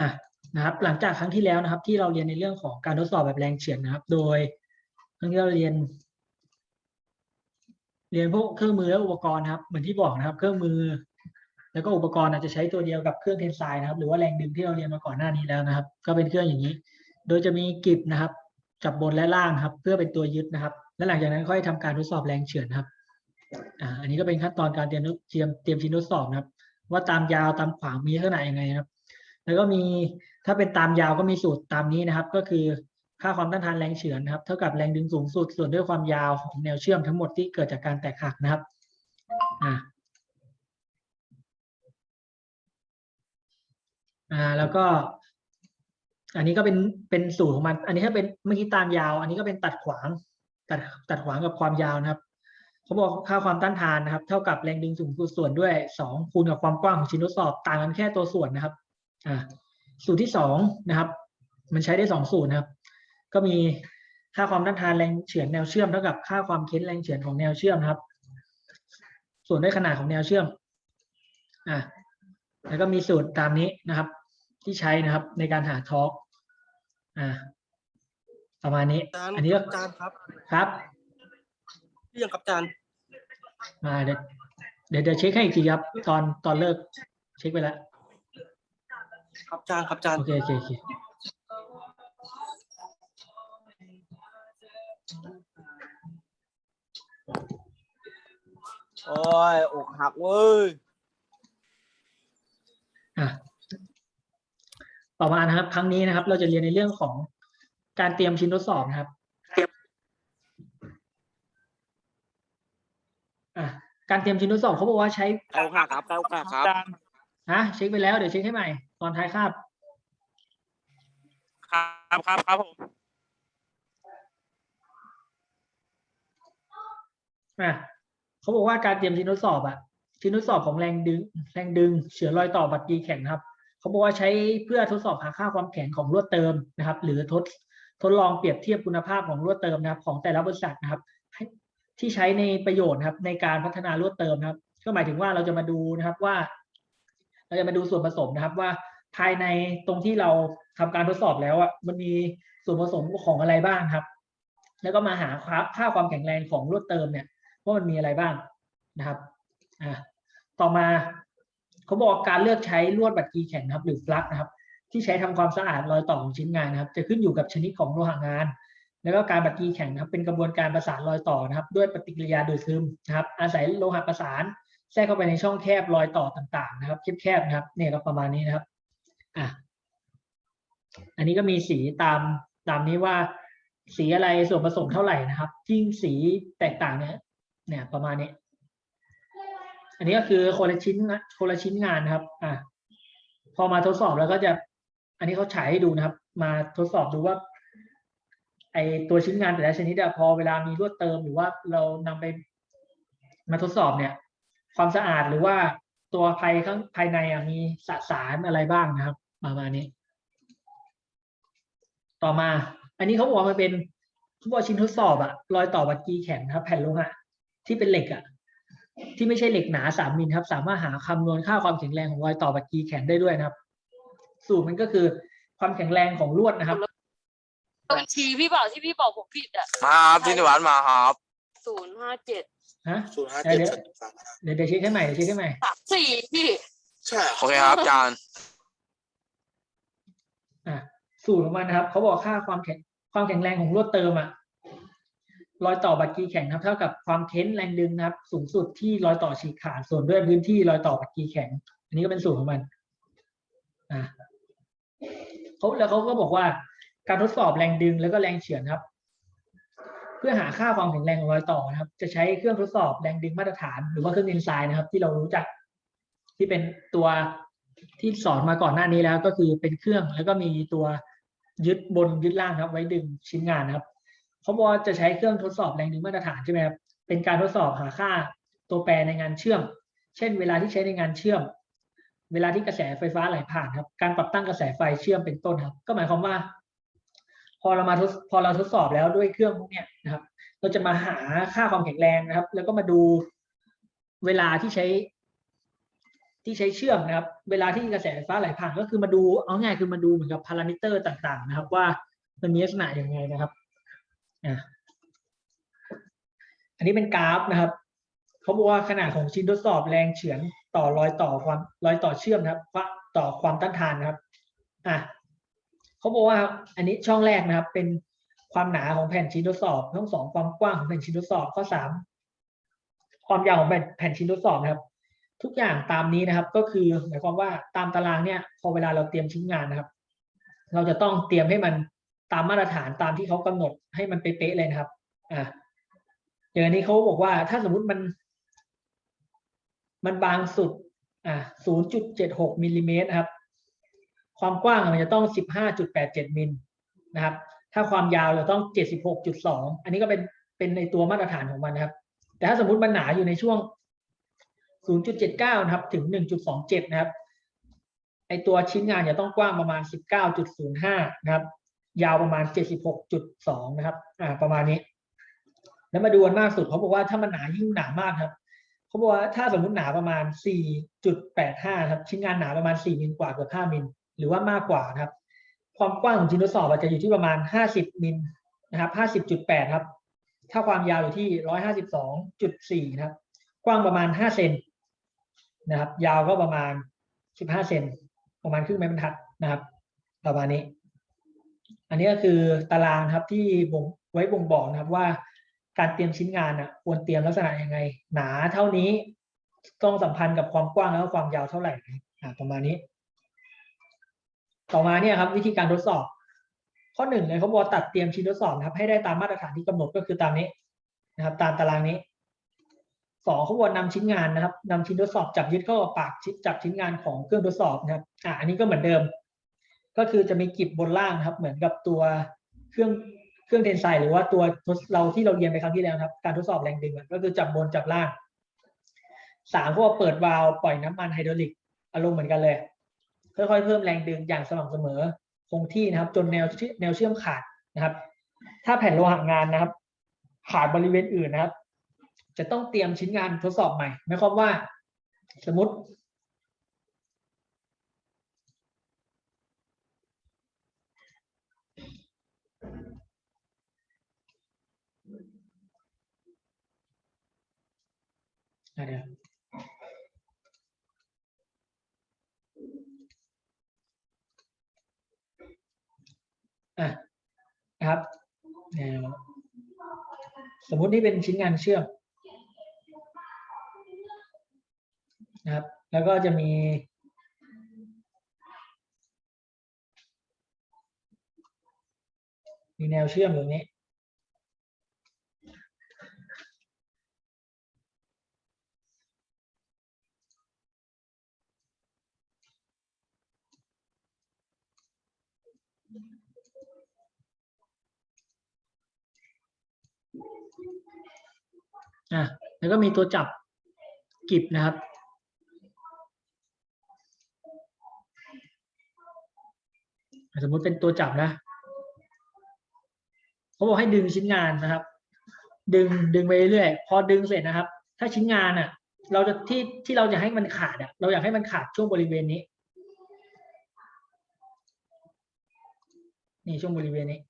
อะนะครับหลังจากครั้งที่แล้วนะครับ ที่เราเรียนในเรื่องของการทดสอบแบบแรงเฉือนนะครับ โดยครั้งที่เราเรียน เรียนพวกเครื่องมือและอุปกรณ์ครับ เหมือนที่บอกนะครับ เครื่องมือ แล้วก็อุปกรณ์อาจจะใช้ตัวเดียวกับเครื่องเทนไซน์นะครับ หรือว่าแรงดึงที่เราเรียนมาก่อนหน้านี้แล้วนะครับ ก็เป็นเครื่องอย่างนี้ โดยจะมีกริบนะครับ จับบนและล่างครับ เพื่อเป็นตัวยึดนะครับ และหลังจากนั้นค่อยทำการทดสอบแรงเฉือนครับอ่าอันนี้ก็เป็นขั้นตอนการเตรียมเตรียมเตรียมชิ้นทดสอบนะครับ ว่าตามยาวตามขวางมีลักษณะยังไงนะครับ แล้วก็มีถ้าเป็นตามยาวก็มีสูตรตามนี้นะครับ ก็คือค่าความต้านทานแรงเฉือนนะครับ เท่ากับแรงดึงสูงสุดส่วนด้วยความยาวของแนวเชื่อมทั้งหมดที่เกิดจากการแตกหักนะครับอ่าอ่าแล้วก็อันนี้ก็เป็นเป็นสูตรของมัน อันนี้ถ้าเป็นเมื่อกี้ตามยาว อันนี้ก็เป็นตัดขวางตัดตัดขวางกับความยาวนะครับเขาบอกค่าความต้านทานนะครับ เท่ากับแรงดึงสูงสุดส่วนด้วยสองคูณกับความกว้างของชิ้นทดสอบต่างกันแค่ตัวส่วนนะครับ อ่าสูตรที่สองนะครับ มันใช้ได้สองสูตรนะครับ ก็มีค่าความต้านทานแรงเฉือนแนวเชื่อมเท่ากับค่าความเค้นแรงเฉือนของแนวเชื่อมนะครับ ส่วนด้วยขนาดของแนวเชื่อมอ่าแล้วก็มีสูตรตามนี้นะครับ ที่ใช้นะครับในการหาทอร์กอ่าประมาณนี้อาจารย์อันนี้ก็อาจารย์ครับครับเรื่องครับอาจารย์มาเดี๋ยวเดี๋ยวเดี๋ยวเช็คให้อีกทีครับ ตอนตอนเลิกเช็คไปแล้ว ครับอาจารย์ครับอาจารย์ โอเคโอเคโอเคโอ้ยอกหักเว้ย อะต่อมานะครับ ครั้งนี้นะครับ เราจะเรียนในเรื่องของการเตรียมชิ้นทดสอบนะครับอะการเตรียมชิ้นทดสอบเขาบอกว่าใช้เอาหักครับเอาหักครับ ฮะเช็คไปแล้วเดี๋ยวเช็คให้ใหม่ตอนท้ายคาบครับครับครับผมอะเขาบอกว่าการเตรียมชิ้นทดสอบอะชิ้นทดสอบของแรงดึง แรงดึงเฉือนรอยต่อบัตรกีแข็งนะครับเขาบอกว่าใช้เพื่อทดสอบหาค่าความแข็งของลวดเติมนะครับ หรือทดทดลองเปรียบเทียบคุณภาพของลวดเติมนะครับ ของแต่ละบริษัทนะครับให้ที่ใช้ในประโยชน์นะครับ ในการพัฒนาลวดเติมนะครับ ก็หมายถึงว่าเราจะมาดูนะครับว่า เราจะมาดูส่วนผสมนะครับว่าภายในตรงที่เราทำการทดสอบแล้วอะมันมีส่วนผสมของอะไรบ้างครับ แล้วก็มาหาค่าความแข็งแรงของลวดเติมเนี่ยว่ามันมีอะไรบ้างนะครับอ่าต่อมาเขาบอกการเลือกใช้ลวดบัตรกีแข็งนะครับหรือฟลักนะครับ ที่ใช้ทำความสะอาดรอยต่อของชิ้นงานนะครับ จะขึ้นอยู่กับชนิดของโลหะงาน แล้วก็การบัตรกีแข็งนะครับ เป็นกระบวนการประสานรอยต่อนะครับ ด้วยปฏิกิริยาโดยซึมนะครับ อาศัยโลหะประสาน แทรกเข้าไปในช่องแคบรอยต่อต่าง ๆ นะครับแคบๆนะครับเนี่ยก็ประมาณนี้นะครับอะอันนี้ก็มีสีตามตามนี้ว่าสีอะไรส่วนผสมเท่าไหร่นะครับยิ่งสีแตกต่างเนี่ยเนี่ยประมาณนี้ อันนี้ก็คือคนละชิ้นนะคนละชิ้นงานนะครับอะพอมาทดสอบแล้วก็จะ อันนี้เขาฉายให้ดูนะครับ มาทดสอบดูว่า ไอตัวชิ้นงานแต่ละชนิดอะพอเวลามีลวดเติมหรือว่าเรานำไปมาทดสอบเนี่ย ความสะอาดหรือว่าตัวภายข้างภายในอะมีสสารอะไรบ้างนะครับประมาณนี้ ต่อมา อันนี้เขาบอกว่ามันเป็นเขาบอกชิ้นทดสอบอะรอยต่อบัตรกีแข็งนะครับแผ่นโลหะที่เป็นเหล็กอะที่ไม่ใช่เหล็กหนาสามมิลครับ สามารถหาคำนวณค่าความแข็งแรงของรอยต่อบัตรกีแข็งได้ด้วยนะครับ สูตรมันก็คือความแข็งแรงของลวดนะครับบัญชีพี่บอกที่พี่บอกผมผิดอะมาครับพี่นิวัฒน์มาครับศูนย์ห้าเจ็ด ฮะศูนย์ห้าเดี๋เจ็ยดวเดี๋ยวเดี๋ยวเช็คให้ใหม่เดี๋ยวเช็คให้ใหม่สามสี่พี่ใช่โอเคครับอาจารย์อะสูตรของมันนะครับเขาบอกค่าความแข็งความแข็งแรงของลวดเติมอะรอยต่อบัตรกีแข็งครับ เท่ากับความเค้นแรงดึงนะครับ สูงสุดที่รอยต่อฉีกขาดส่วนด้วยพื้นที่รอยต่อบัตรกีแข็ง อันนี้ก็เป็นสูตรของมันอะเขาแล้วเขาก็บอกว่าการทดสอบแรงดึงแล้วก็แรงเฉือนครับเพื่อหาค่าความแข็งแรงของรอยต่อนะครับ จะใช้เครื่องทดสอบแรงดึงมาตรฐานหรือว่าเครื่องดินไซน์นะครับ ที่เรารู้จัก ที่เป็นตัวที่สอนมาก่อนหน้านี้แล้วก็คือเป็นเครื่องแล้วก็มีตัวยึดบนยึดล่างครับ ไว้ดึงชิ้นงานนะครับเขาบอกว่าจะใช้เครื่องทดสอบแรงดึงมาตรฐานใช่ไหมครับเป็นการทดสอบหาค่าตัวแปรในงานเชื่อม เช่น เวลาที่ใช้ในงานเชื่อม เวลาที่กระแสไฟฟ้าไหลผ่านครับ การปรับตั้งกระแสไฟเชื่อมเป็นต้นครับ ก็หมายความว่า พอเรามาทดพอเราทดสอบแล้วด้วยเครื่องพวกเนี้ยนะครับ เราจะมาหาค่าความแข็งแรงนะครับ แล้วก็มาดูเวลาที่ใช้ ที่ใช้เชื่อมนะครับ เวลาที่กระแสไฟฟ้าไหลผ่านก็คือมาดูเอาง่ายคือมาดูเหมือนกับพารามิเตอร์ต่าง ๆ นะครับ ว่ามันมีลักษณะยังไงนะครับอะอันนี้เป็นกราฟนะครับเขาบอกว่าขนาดของชิ้นทดสอบแรงเฉือนต่อรอยต่อความรอยต่อเชื่อมนะครับต่อความต้านทานนะครับ อะ เขาบอกว่าอันนี้ช่องแรกนะครับ เป็นความหนาของแผ่นชิ้นทดสอบ ช่องสองความกว้างของแผ่นชิ้นทดสอบข้อสามความยาวของแผ่นแผ่นชิ้นทดสอบนะครับ ทุกอย่างตามนี้นะครับ ก็คือหมายความว่าตามตารางเนี่ย พอเวลาเราเตรียมชิ้นงานนะครับ เราจะต้องเตรียมให้มันตามมาตรฐานตามที่เขากำหนดให้มันเป๊ะๆเลยนะครับอะอย่างนี้เขาบอกว่าถ้าสมมุติมัน มันบางสุดอะ0.76มิลลิเมตรครับ ความกว้างมันจะต้อง 15.87 มิลนะครับ ถ้าความยาวจะต้อง 76.2 อันนี้ก็เป็นเป็นในตัวมาตรฐานของมันนะครับ แต่ถ้าสมมุติมันหนาอยู่ในช่วง 0.79 นะครับ ถึง 1.27 นะครับ ไอตัวชิ้นงานจะต้องกว้างประมาณ 19.05 นะครับ ยาวประมาณ 76.2 นะครับ อ่า ประมาณนี้ แล้วมาดูอันมากสุดเขาบอกว่าถ้ามันหนายิ่งหนามากครับเขาบอกว่าถ้าสมมุติหนาประมาณ 4.85 ครับ ชิ้นงานหนาประมาณ 4 มิลกว่าเกือบ5มิล หรือว่ามากกว่านะครับ ความกว้างของชิ้นทดสอบอาจจะอยู่ที่ประมาณ 50มิลนะครับ50.8ครับถ้าความยาวอยู่ที่ 152.4นะครับ กว้างประมาณ 5 เซนนะครับ ยาวก็ประมาณ 15 เซนประมาณครึ่งไม้บรรทัดนะครับ ประมาณนี้ อันนี้ก็คือตารางครับที่บ่งไว้บ่งบอกนะครับว่าการเตรียมชิ้นงานอะควรเตรียมลักษณะยังไง หนาเท่านี้ต้องสัมพันธ์กับความกว้างแล้วก็ความยาวเท่าไหร่ประมาณนี้ ต่อมาเนี่ยครับวิธีการทดสอบ ข้อหนึ่งเลยเขาบอกตัดเตรียมชิ้นทดสอบนะครับ ให้ได้ตามมาตรฐานที่กำหนดก็คือตามนี้นะครับ ตามตารางนี้สองเขาบอกนำชิ้นงานนะครับนำชิ้นทดสอบจับยึดเข้ากับปากชิ้นจับชิ้นงานของเครื่องทดสอบนะครับอ่าอันนี้ก็เหมือนเดิม ก็คือจะมีกิบบนล่างนะครับ เหมือนกับตัวเครื่องเครื่องเทนไซหรือว่าตัวเราที่เราเรียนไปครั้งที่แล้วครับ การทดสอบแรงดึงก็คือจับบนจับล่างสามเขาบอกเปิดวาล์วปล่อยน้ำมันไฮดรอลิกอารมณ์เหมือนกันเลย ค่อยๆเพิ่มแรงดึงอย่างสม่ำเสมอคงที่นะครับ จนแนวแนวเชื่อมขาดนะครับ ถ้าแผ่นโลหะงานนะครับ ขาดบริเวณอื่นนะครับ จะต้องเตรียมชิ้นงานทดสอบใหม่หมายความว่า สมมติอะเดี๋ยวอะนะครับแนว สมมุตินี่เป็นชิ้นงานเชื่อมนะครับ แล้วก็จะมี มีแนวเชื่อมอยู่ตรงนี้ อะแล้วก็มีตัวจับกิบนะครับ สมมติเป็นตัวจับนะเขาบอกให้ดึงชิ้นงานนะครับ ดึงดึงไปเรื่อยๆพอดึงเสร็จนะครับ ถ้าชิ้นงานอะ เราจะที่ที่เราจะให้มันขาดอะ เราอยากให้มันขาดช่วงบริเวณนี้ นี่ช่วงบริเวณนี้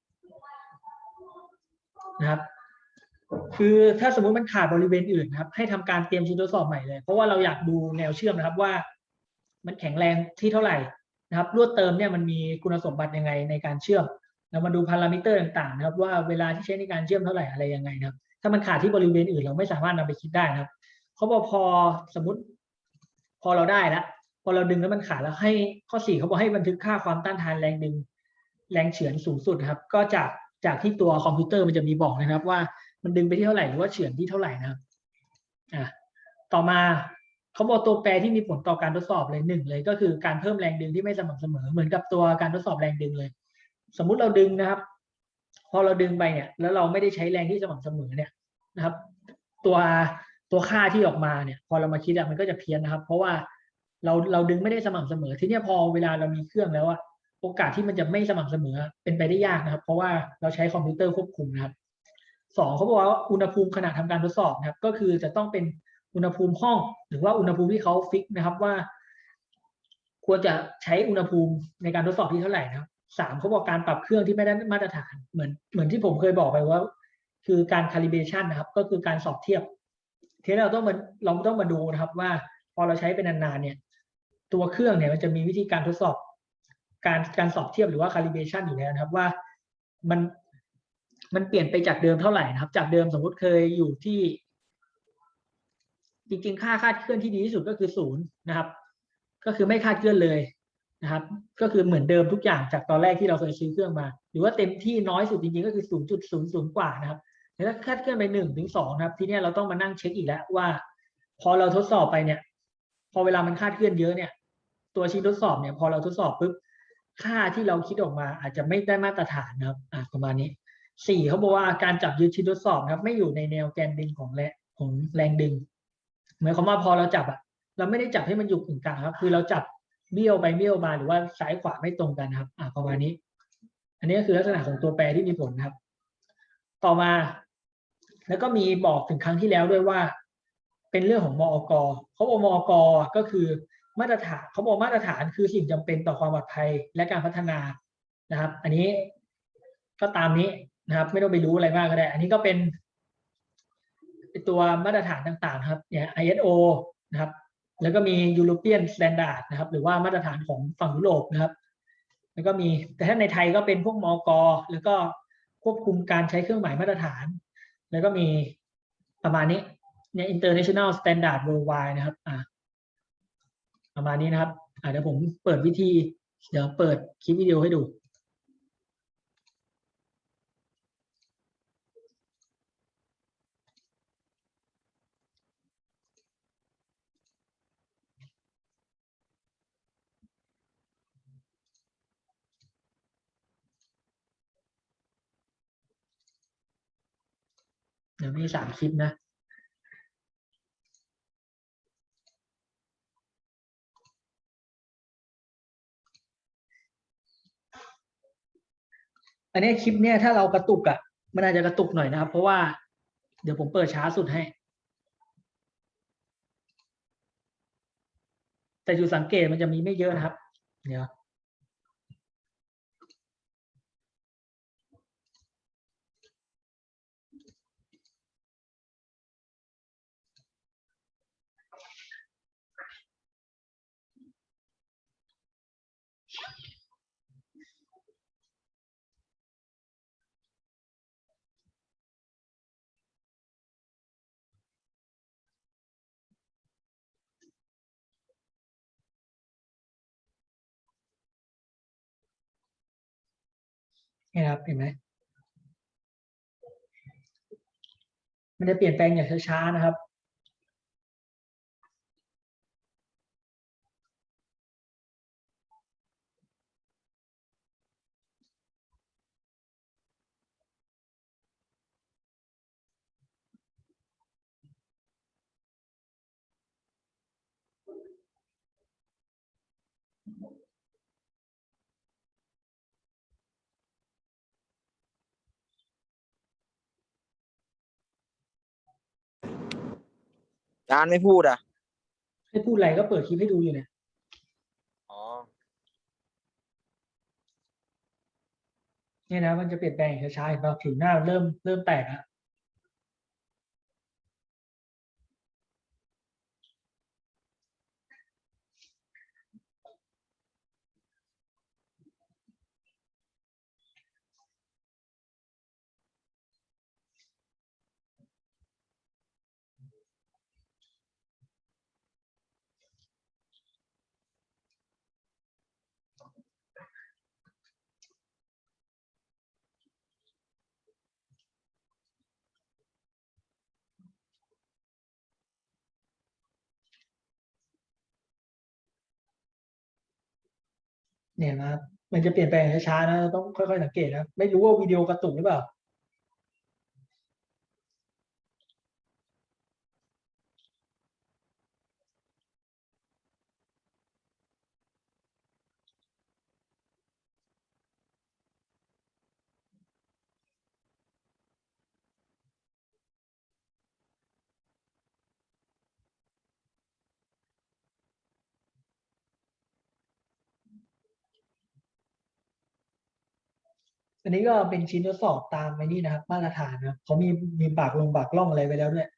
นะครับ คือถ้าสมมุติมันขาดบริเวณอื่นครับ ให้ทำการเตรียมชิ้นทดสอบใหม่เลย เพราะว่าเราอยากดูแนวเชื่อมนะครับว่า มันแข็งแรงที่เท่าไหร่นะครับลวดเติมเนี่ยมันมีคุณสมบัติยังไงในการเชื่อมเรามาดูพารามิเตอร์ต่างๆนะครับว่าเวลาที่ใช้ในการเชื่อมเท่าไหร่อะไรยังไงนะครับ ถ้ามันขาดที่บริเวณอื่นเราไม่สามารถนำไปคิดได้นะครับเขาบอกพอสมมติ พอเราได้แล้วพอเราดึงแล้วมันขาดแล้วให้ข้อสี่เขาบอกให้บันทึกค่าความต้านทานแรงดึง แรงเฉือนสูงสุดนะครับ ก็จากจากที่ตัวคอมพิวเตอร์มันจะมีบอกนะครับว่า มันดึงไปที่เท่าไหร่หรือว่าเฉือนที่เท่าไหร่นะครับอะต่อมาเขาบอกตัวแปรที่มีผลต่อการทดสอบเลยหนึ่งเลย ก็คือการเพิ่มแรงดึงที่ไม่สม่ำเสมอเหมือนกับตัวการทดสอบแรงดึงเลย สมมุติเราดึงนะครับ พอเราดึงไปเนี่ย แล้วเราไม่ได้ใช้แรงที่สม่ำเสมอเนี่ยนะครับ ตัวตัวค่าที่ออกมาเนี่ย พอเรามาคิดอะมันก็จะเพี้ยนนะครับ เพราะว่าเราเราดึงไม่ได้สม่ำเสมอ ทีนี้พอเวลาเรามีเครื่องแล้วอะโอกาสที่มันจะไม่สม่ำเสมอเป็นไปได้ยากนะครับ เพราะว่าเราใช้คอมพิวเตอร์ควบคุมนะครับ สองเขาบอกว่าอุณหภูมิขณะทำการทดสอบนะครับ ก็คือจะต้องเป็นอุณหภูมิห้อง หรือว่าอุณหภูมิที่เขาฟิกนะครับว่า ควรจะใช้อุณหภูมิในการทดสอบที่เท่าไหร่นะครับสามเขาบอกการปรับเครื่องที่ไม่ได้มาตรฐานเหมือนเหมือนที่ผมเคยบอกไปว่า คือการ calibration นะครับ ก็คือการสอบเทียบทีนี้เราต้องมาเราต้องมาดูนะครับว่า พอเราใช้เป็นนานๆเนี่ย ตัวเครื่องเนี่ยมันจะมีวิธีการทดสอบ การการสอบเทียบหรือว่า calibration อยู่แล้วนะครับว่ามัน มันเปลี่ยนไปจากเดิมเท่าไหร่นะครับ จากเดิมสมมุติเคยอยู่ที่ จริง ๆ ค่าคาดเคลื่อนที่ดีที่สุดก็คือศูนย์นะครับ ก็คือไม่คาดเคลื่อนเลยนะครับ ก็คือเหมือนเดิมทุกอย่างจากตอนแรกที่เราเคยซื้อเครื่องมา หรือว่าเต็มที่น้อยสุดจริงๆ ก็คือศูนย์จุดศูนย์ศูนย์กว่านะครับแต่ถ้าคาดเคลื่อนไปหนึ่งถึงสองนะครับ ทีเนี้เราต้องมานั่งเช็คอีกแล้วว่า พอเราทดสอบไปเนี่ย พอเวลามันคาดเคลื่อนเยอะเนี่ย ตัวชิ้นทดสอบเนี่ย พอเราทดสอบปุ๊บค่าที่เราคิดออกมาอาจจะไม่ได้มาตรฐานนะครับประมาณนี้ สี่เขาบอกว่าการจับยึดชิ้นทดสอบครับ ไม่อยู่ในแนวแกนดึงของแรงของแรงดึงหมายความว่าพอเราจับอะเราไม่ได้จับให้มันอยู่กึ่งกลางครับ คือเราจับเบี้ยวไปเบี้ยวมาหรือว่าซ้ายขวาไม่ตรงกันครับ อ่าประมาณนี้ อันนี้ก็คือลักษณะของตัวแปรที่มีผลนะครับ ต่อมา แล้วก็มีบอกถึงครั้งที่แล้วด้วยว่า เป็นเรื่องของมอกเขาบอกมอกก็คือมาตรฐานเขาบอกมาตรฐานคือสิ่งจำเป็นต่อความปลอดภัยและการพัฒนานะครับ อันนี้ก็ตามนี้ นะครับ ไม่ต้องไปรู้อะไรมากก็ได้ อันนี้ก็เป็นตัวมาตรฐานต่างๆ ครับเนี่ย ISO นะครับ แล้วก็มี European Standard นะครับ หรือว่ามาตรฐานของฝั่งยุโรปนะครับ แล้วก็มีแต่ถ้าในไทยก็เป็นพวกมอกแล้วก็ควบคุมการใช้เครื่องหมายมาตรฐาน แล้วก็มีประมาณนี้เนี่ย international standard worldwide นะครับอ่าประมาณนี้นะครับอ่าเดี๋ยวผมเปิดวิธี เดี๋ยวเปิดคลิปวิดีโอให้ดู เดี๋ยวมีสามคลิปนะอันนี้คลิปเนี่ยถ้าเรากระตุกอะ่ะมันอาจจะกระตุกหน่อยนะครับ เพราะว่าเดี๋ยวผมเปิดช้าสุดให้ แต่จุดสังเกตมันจะมีไม่เยอะนะครับ เดี๋ยว นี่นะครับเห็นไหมมันจะเปลี่ยนแปลงอย่างช้าๆนะครับ จานไม่พูดอะ ให้พูดอะไรก็เปิดคลิปให้ดูอยู่เนี่ยอ๋อ เนี่ยนะมันจะเปลี่ยนแปลงอย่างช้าๆเห็นป่ะผิวหน้าเริ่มเริ่มแตกแล้ เนี่ยนะมันจะเปลี่ยนแปลงช้าๆนะต้องค่อยๆสังเกตนะไม่รู้ว่าวิดีโอกระตุกหรือเปล่า อันนี้ก็เป็นชิ้นทดสอบตามไอ้นี่นะครับ มาตรฐานนะครับเขามีมีปากลงปากล่องอะไรไปแล้วด้วย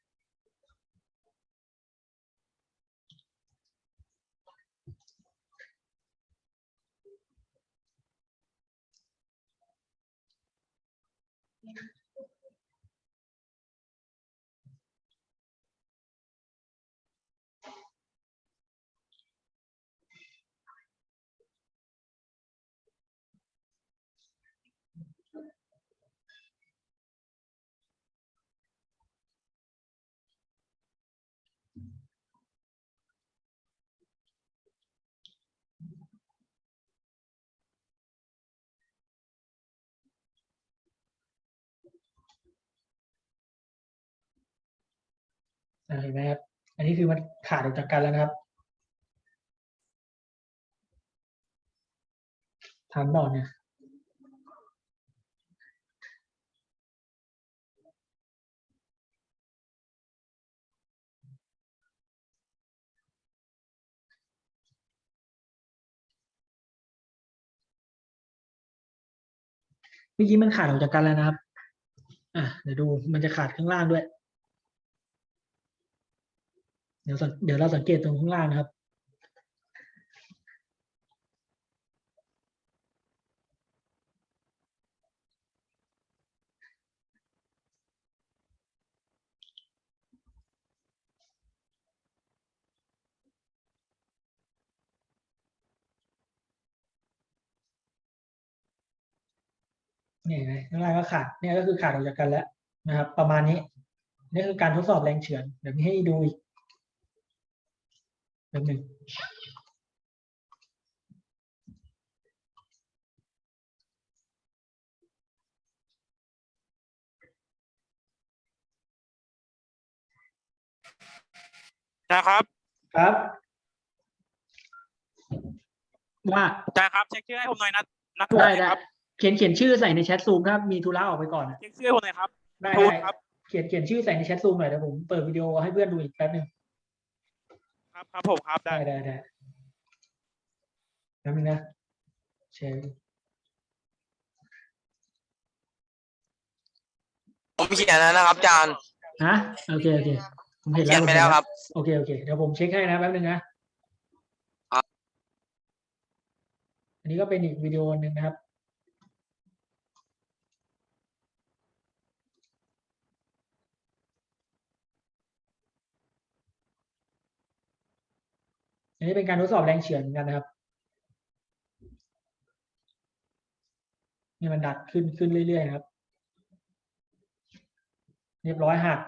เห็นไหมครับ อันนี้คือมันขาดออกจากกันแล้วนะครับทันบอเนี่ยเมื่อกี้มันขาดออกจากกันแล้วนะครับ อะ เดี๋ยวดูมันจะขาดข้างล่างด้วย เดี๋ยวเดี๋ยวเราสังเกตตรงข้างล่างนะครับ นี่ไหมข้างล่างก็ขาดเนี่ยก็คือขาดออกจากกันแล้วนะครับ ประมาณนี้นี่คือการทดสอบแรงเฉือนเดี๋ยวมีให้ดูอีก แป๊บหนึ่งนะครับครับว่าอาจารย์ครับเช็คชื่อให้ผมหน่อยนะนักทูตได้หน่อยได้ครับเขียนเขียนชื่อใส่ในแชทซูมครับมีธุระออกไปก่อนอะเช็คชื่อให้ผมหน่อยครับได้ทูตได้ครับเขียนเขียนชื่อใส่ในแชทซูมหน่อยเดี๋ยวผมเปิดวิดีโอให้เพื่อนดูอีกแป๊บหนึ่ง ครับครับผมครับได้ได้ได้ได้แป๊บนึงนะแชร์ผมเขียนแล้วนะครับอาจารย์ฮะโอเคโอเคผมเห็นแล้วเขียนไปแล้วครับ โอเคโอเคเดี๋ยวผมเช็คให้นะแป๊บนึงนะครับ อันนี้ก็เป็นอีกวิดีโอหนึ่งนะครับ อันนี้เป็นการทดสอบแรงเฉือนเหมือนกันนะครับนี่มันดัดขึ้นขึ้นเรื่อยๆครับ เรียบร้อยหัก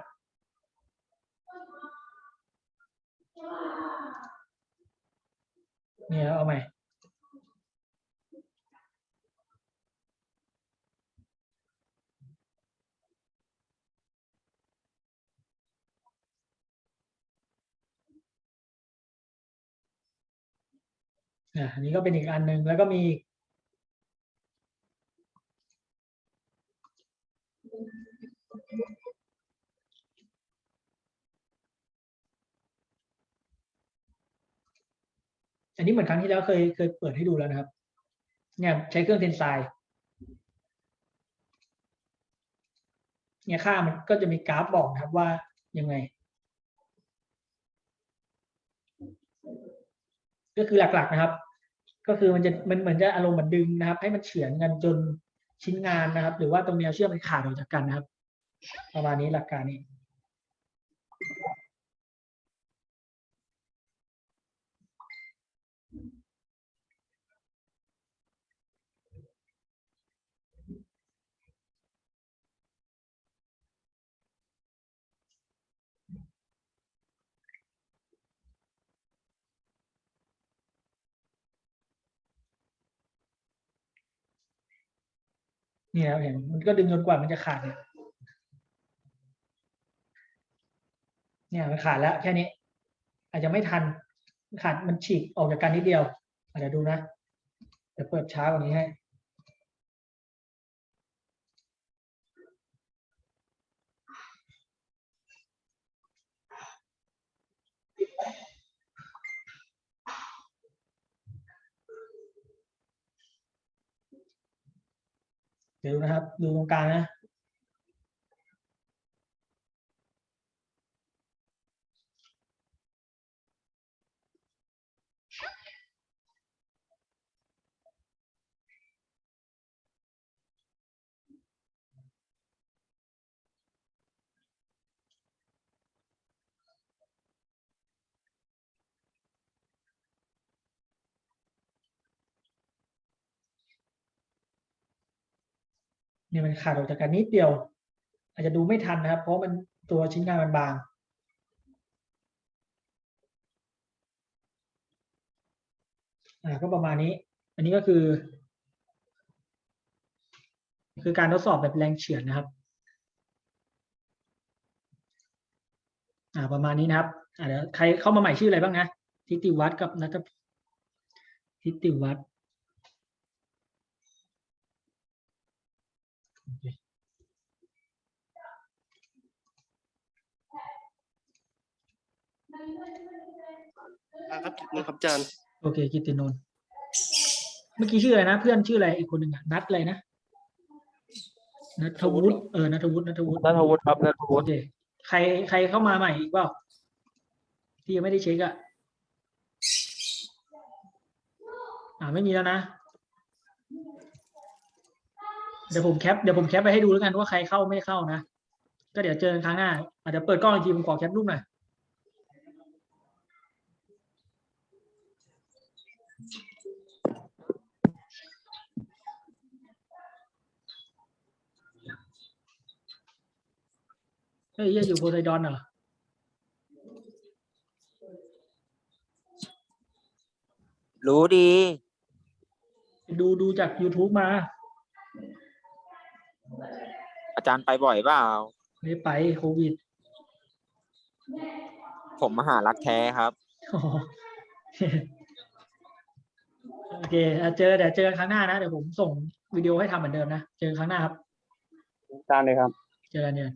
เนี่ยเอาใหม่ อันนี้ก็เป็นอีกอันหนึ่งแล้วก็มีอีกอันนี้เหมือนครั้งที่แล้วเคยเคยเปิดให้ดูแล้วนะครับ เนี่ยใช้เครื่องเทนไซเนี่ยค่ามันก็จะมีกราฟบอกนะครับว่ายังไง ก็คือหลักๆนะครับ ก็คือมันจะมันเหมือนจะอารมณ์เหมือนดึงนะครับ ให้มันเฉือนกันจนชิ้นงานนะครับ หรือว่าตรงแนวเชื่อมมันขาดออกจากกันนะครับ ประมาณนี้หลักการนี้ นี่ครับเห็นมันก็ดึงจนกว่ามันจะขาดเนี่ยเนี่ยมันขาดแล้วแค่นี้ อาจจะไม่ทันขาดมันฉีกออกจากกันนิดเดียวอาจจะเดี๋ยวดูนะเดี๋ยวเปิดช้ากว่านี้ให้ อ เดี๋ยวดูนะครับ ดูตรงกลางนะ เนี่ยมันขาดออกจากกันนิดเดียว อาจจะดูไม่ทันนะครับ เพราะมันตัวชิ้นงานมันบางอ่าก็ประมาณนี้ อันนี้ก็คือ คือการทดสอบแบบแรงเฉือนนะครับอ่าประมาณนี้นะครับอ่าเดี๋ยวใครเข้ามาใหม่ชื่ออะไรบ้างนะทิติวัฒน์กับนัททิติวัฒน์ อ่า ครับนะครับอาจารย์ โอเคกิตตินนท์เมื่อกี้ชื่ออะไรนะ เพื่อนชื่ออะไรอีกคนหนึ่งอะนัดอะไรนะนัทวุฒิเออนัทวุฒินัทวุฒินัทวุฒิครับนัทโอวุฒิเคใครใครเข้ามาใหม่อีกเปล่าที่ยังไม่ได้เช็คอะอ่าไม่มีแล้วนะ เดี๋ยวผมแคปเดี๋ยวผมแคปไปให้ดูแล้วกันว่าใครเข้าไม่เข้านะ ก็เดี๋ยวเจอกันครั้งหน้าอาจจะเปิดกล้องอีกทีผมขอแคปรูปหน่อยเฮ้ยเหี้ยอยู่โพไซดอนเหรอรู้ดี ดูดูจาก YouTube มา อาจารย์ไปบ่อยเปล่าไม่ไปโควิดผมมหารักแท้ครับอ๋อโอเคอะเจอเดี๋ยวเจอกันครั้งหน้านะ เดี๋ยวผมส่งวิดีโอให้ทำเหมือนเดิมนะ เจอกันครั้งหน้าครับอาจารย์เลยครับ เจอกันเนี่ย